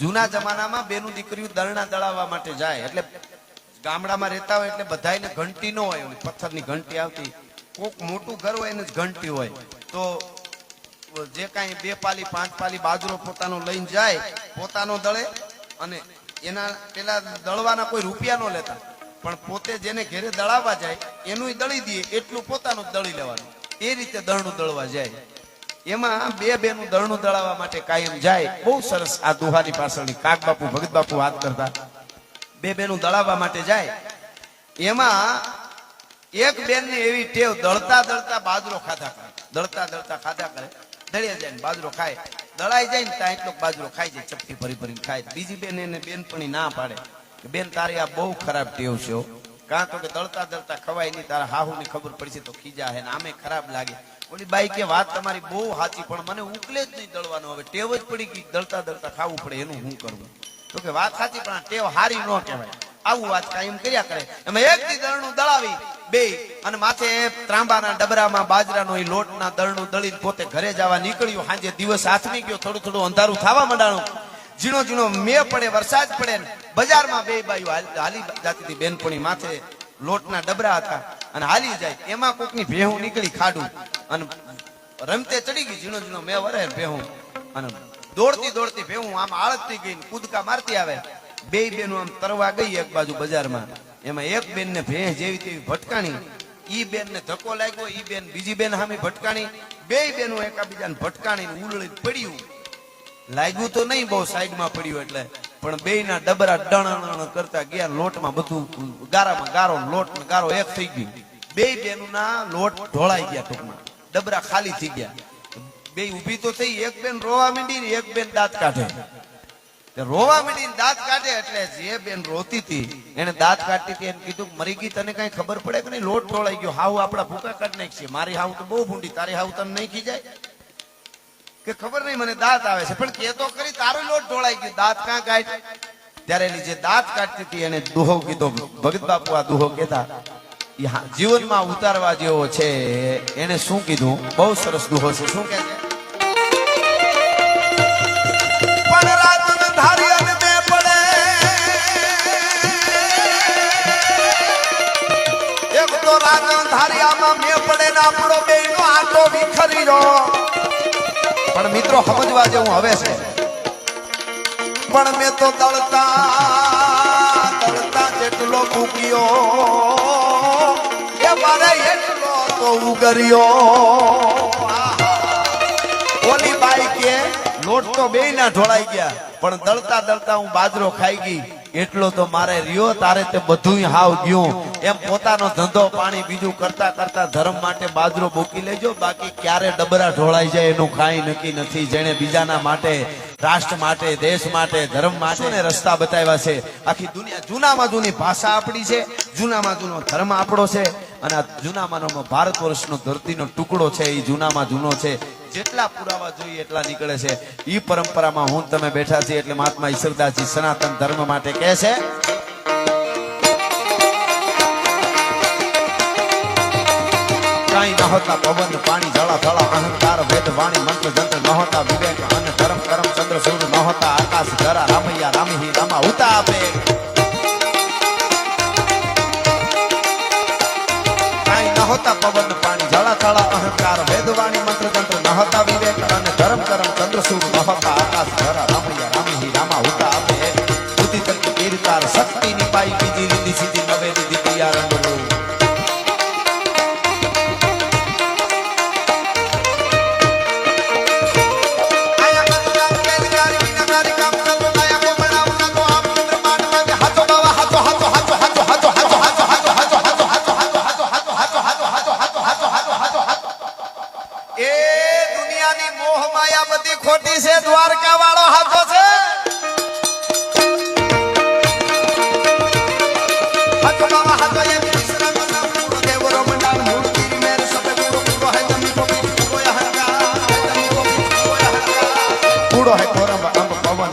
જૂના જમાનામાં બેનું દીકરીઓ દરણા દળાવવા માટે જાય. એટલે ગામડામાં રહેતા હોય એટલે બધાયને ઘંટી ન હોય પથ્થરની ઘંટી આવતી. કોક મોટું ઘર હોય એને ઘંટી હોય. તો જે કાંઈ બે પાલી, પાંચ પાલી બાજરો પોતાનો લઈને જાય, પોતાનો દળે અને એના પેલા દળવાના કોઈ રૂપિયા ન લેતા. પણ પોતે જેને ઘેરે દળાવવા જાય, એનું દળી દે, એટલું પોતાનું દળી લેવાનું. એ રીતે દળનું દળવા જાય. એમાં બે બેનું દળનું દળાવવા માટે કાયમ જાય. બહુ સરસ આ દુહાની પાછળની. કાક બાપુ, ભગત બાપુ વાત કરતા. બે બેનું દળાવવા માટે જાય. એમાં એક બેન ને એવી ટેવ, દળતા દળતા બાજરો ખાધા કરે. દળતા દળતા ખાધા કરે. દળિયા જાય ને બાજરો ખાય. દળાઈ જાય ને ત્યાં એટલો બાજરો ખાઈ જાય, ચપટી ભરી ભરીને ખાય. બીજી બેન એને બેનપણી ના પાડે. બેન તારી આ બહુ ખરાબ ટેવ છે. કાં તો કે દળતા દળતા ખવાય નહીં, તારા હાહુ ની ખબર પડશે તો ખીજા હે આમે ખરાબ લાગે. ઓલી બાઈ કે, વાત તમારી બહુ સાચી, પણ મને ઉકલે જ નહીં દળવાનું. હવે ટેવ જ પડી ગઈ, દળતા દળતા ખાવું પડે, એનું હું કરવું તો કે, વાત સાચી, પણ ટેવ હારી ન કહેવાય. આવું વાત કાયમ કર્યા કરે. એમાં એક થી દળનું દળાવી, બે, અને માથે ત્રાંબાના ડબરામાં, બાજરાનો એ લોટના દળનું દળીને પોતે ઘરે જવા નીકળ્યું. સાંજે દિવસ આથમી ગયો, થોડું થોડું અંધારું થવા માંડાણું. ઝીણો ઝીણો મે પડે, વરસાદ પડે બજારમાં બે બાયુ હાલ- જાતી હતી બેનપણી માથે લોટના ડબરા હતા અને હાલી જાય. એમાં કોકની ભેહું નીકળી ખાડું અને રમતે ચડી ગઈ, ઝીણો ઝીણો મેં વરે ભેહું. અને દોડતી દોડતી ભેહું આમ આળતતી ગઈ કૂદકા મારતી આવે. બે બેનું આમ તરવા ગઈ એક બાજુ બજારમાં. એમાં એક બેન ને ભેંસ જેવી તેવી ભટકાણી. ઈ બેન ને ધક્કો લાગ્યો, ઈ બેન બીજી બેન સામે ભટકાણી. બે બેનો એકાબીજાને ભટકાણી ઉલળી પડ્યું. લાગ્યું તો નહીં બહુ સાઈડમાં પડ્યું એટલે, પણ બે ના ડબરા ડણ કરતા ગયા, લોટમાં બધું ગારામાં ગારો લોટ ગારો એક થઈ ગયું. બે બેનું ના લોટ ઢોળાઈ ગયા ટૂંકમાં. ડબરા ખાલી થઈ ગયા. બે ઊભી તો થઈ, એક બેન રોવા માંડી ને એક બેન દાંત કાઢે. રોવા માંડીને દાંત કાઢે એટલે જે બેન રોતી હતી, એને દાંત કાઢતી હતી, એને કીધું મરી ગઈ, તને કઈ ખબર પડે કે નહીં? લોટ ઢોળાઈ ગયો. હાવ આપડા ભૂકા કાઢ નાખીએ મારી હાવ તો બહુ ભૂંડી, તારી હાવ તને નહીં ખીજાય? કે ખબર નહીં, મને દાંત આવે છે. પણ કે તો ખરી, તારો લોટ ઢોળાઈ ગયો. દાંત કાં કાઢ? ત્યારે એની જે દાંત કાઢતી હતી, એને દુહો કીધો. ભગત બાપુ આ દુહો કેતા જીવનમાં ઉતારવા જેવો છે. એને શું કીધું? બહુ સરસ દુહો છે. શું કે છે? ધારિયામાં મેં પડે ને આપણો બેનો આટો વિખરી રહ્યો પણ મિત્રો સમજવા જેવું હવે છે. પણ મેં તો તળતા તળતા જેટલો મૂક્યો એ મારે એટલો તો ઉગર્યો. ઓલી બાઈ કે, લોટ તો બે ના ઢોળાઈ ગયા, પણ દળતા દળતા હું બાજરો ખાઈ ગઈ. એટલો તો મારે રહ્યો, તારે તે બધું હાવ ગયું. એમ પોતાનો ધંધો પાણી બીજું કરતા કરતા ધર્મ માટે બાજરો મૂકી લેજો, બાકી ક્યારે ડબરા ઢોળાઈ જાય એનું કાંઈ નક્કી નથી. જેને બીજાના માટે, રાષ્ટ્ર માટે, દેશ માટે, ધર્મ માટે રસ્તા બતાવ્યા છે? આખી દુનિયા જૂનામાં જૂની ભાષા આપણી છે, જૂનામાં જૂનો ધર્મ આપણો છે, અને આ જૂનામાં ભારત વર્ષનો ધરતીનો ટુકડો છે, એ જૂનામાં જૂનો છે. જેટલા પુરાવા જોઈએ એટલા નીકળે છે. એ પરંપરામાં હું તમે બેઠા છીએ એટલે મહાત્મા ઈશ્વરદાસજી સનાતન ધર્મ માટે કહે છે, કાંઈ ન પવન, પાણી જળા થળા અહંકાર, વેદ, વાણી, મંત્ર, જંત્ર ન વિવેક અને ધર્મ, કરમ, ચંદ્ર, સૂર્ય ન આકાશ, ધરા, રામૈયા, રામહી, રામા, ઉતા આપે હોતા પવન, પાણી જળા થળા અહંકાર, વેદ, વાણી, મંત્ર હોતા વિવેકાનંદ ધર્મ કરમ ચંદ્ર મહતા આકાશ ધરા. ખોટી છે દ્વારકા વાળો હાથો છે. હાથોમાં હાથો એક વિશ્રામ કૂડો પૂરો દેવરો મંડાણ મૂર્તિ મેર સબે પૂરો પૂરો હે તમી કો બીજ કોઈ હરકા તમી કો બીજ કોઈ હરકા કૂડો હે કોરંબ અંબ પવન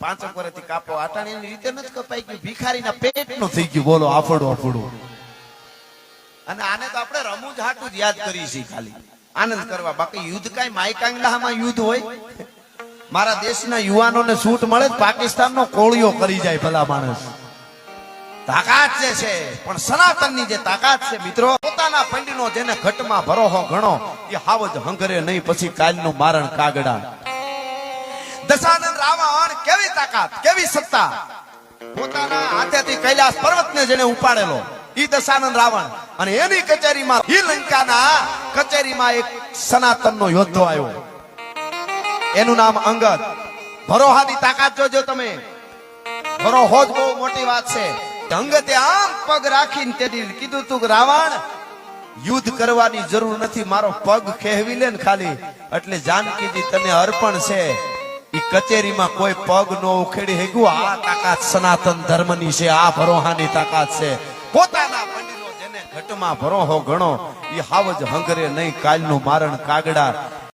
પાંચક વર્ષથી કાપો. આટાણીની રીતે નથી કપાઈ ગયું. ભિખારીના પેટનું થઈ ગયું. બોલો આફડું આફડું. અને આને તો આપણે રમૂજ હાટું જ યાદ કરી છે ખાલી. આનંદ કરવા. બાકી યુદ્ધ કાંઈ માયકાંગડામાં યુદ્ધ હોય. મારા દેશના યુવાનોને છૂટ મળે પાકિસ્તાનનો કોળિયો કરી જાય ભલા માણસ. તાકાત જે છે પણ સનાતનની જે તાકાત છે મિત્રો પોતાના પંડીનો જેને ઘટમાં ભરોહો ગણો એ જ હંગરે નહીં પછી કાલનું મારણ કાગડા. દશાનંદ રાવણ કેવી તાકાત, કેવી સત્તા? પોતાના હાથેથી કૈલાસ પર્વતને જેને ઉપાડેલો, ઈ દશાનંદ રાવણ. અને એની કચેરીમાં ઈ કચેરીમાં એક સનાતનનો યોદ્ધો આવ્યો. એનું નામ અંગદ. ભરોહાની તાકાત જોજો તમે. ભરોહો જ બહુ મોટી વાત છે. અંગતે આમ પગ રાખીને તેની કીધું તું રાવણ, યુદ્ધ કરવાની જરૂર નથી, મારો પગ ખેહવી લે ને ખાલી. એટલે જાનકીજી તને અર્પણ છે. કચેરીમાં કોઈ પગ નો ઉખેડી હેગું, આ તાકાત સનાતન ધર્મની છે, આ ભરોહાની તાકાત છે. પોતાના મંદિરો જેને ઘટમાં ભરોહો ગણો એ હાવજ હંગરે નહીં, કાલનું મારણ કાગડા